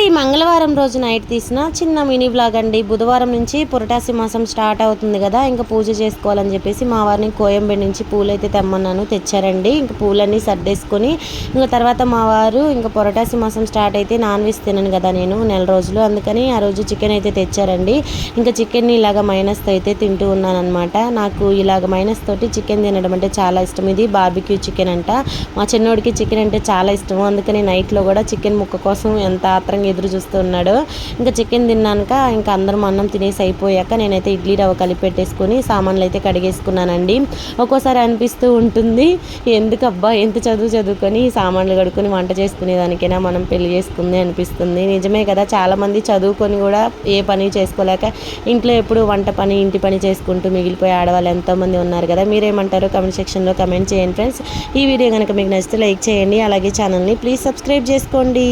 ఇదండి మంగళవారం రోజు నైట్ తీసిన చిన్న మినీ బ్లాగ్ అండి. బుధవారం నుంచి పురటాసి మాసం స్టార్ట్ అవుతుంది కదా ఇంకా పూజ చేసుకోవాలని చెప్పేసి మా వారిని కోయంబేడు నుంచి పూలు అయితే తెమ్మన్నాను తెచ్చారండి. ఇంకా పూలన్నీ సర్దేసుకొని ఇంకా తర్వాత మా వారు ఇంకా పొరటాసి మాసం స్టార్ట్ అయితే నాన్ వెజ్ తినను కదా నేను నెల రోజులు. అందుకని ఆ రోజు చికెన్ అయితే తెచ్చారండి. ఇంకా చికెన్ని ఇలాగ మైనస్ అయితే తింటూ ఉన్నానమాట నాకు ఇలాగ మైనస్ తోటి చికెన్ తినడం అంటే చాలా ఇష్టం. ఇది బార్బిక్యూ చికెన్ అంట. మా చిన్నోడికి చికెన్ అంటే చాలా ఇష్టం అందుకని నైట్లో కూడా చికెన్ ముక్క కోసం ఎంత ఆత్రంగా ఎదురు చూస్తూ ఉన్నాడు. ఇంకా చికెన్ తిన్నాక ఇంకా అందరం అన్నం తినేసి అయిపోయాక నేనైతే ఇడ్లీ రవ్వ కలిపి పెట్టేసుకొని సామాన్లు అయితే కడిగేసుకున్నానండి. ఒక్కోసారి అనిపిస్తూ ఉంటుంది ఎందుకు అబ్బా ఎంత చదువు చదువుకొని సామాన్లు కడుక్కొని వంట చేసుకునేదానికైనా మనం పెళ్ళి చేసుకుంది అనిపిస్తుంది. నిజమే కదా చాలామంది చదువుకొని కూడా ఏ పని చేసుకోలేక ఇంట్లో ఎప్పుడు వంట పని ఇంటి పని చేసుకుంటూ మిగిలిపోయి ఆడవాళ్ళు ఎంతోమంది ఉన్నారు కదా. మీరేమంటారు కమెంట్ సెక్షన్లో కమెంట్ చేయండి ఫ్రెండ్స్. ఈ వీడియో కనుక మీకు నచ్చితే లైక్ చేయండి అలాగే ఛానల్ని ప్లీజ్ సబ్స్క్రైబ్ చేసుకోండి.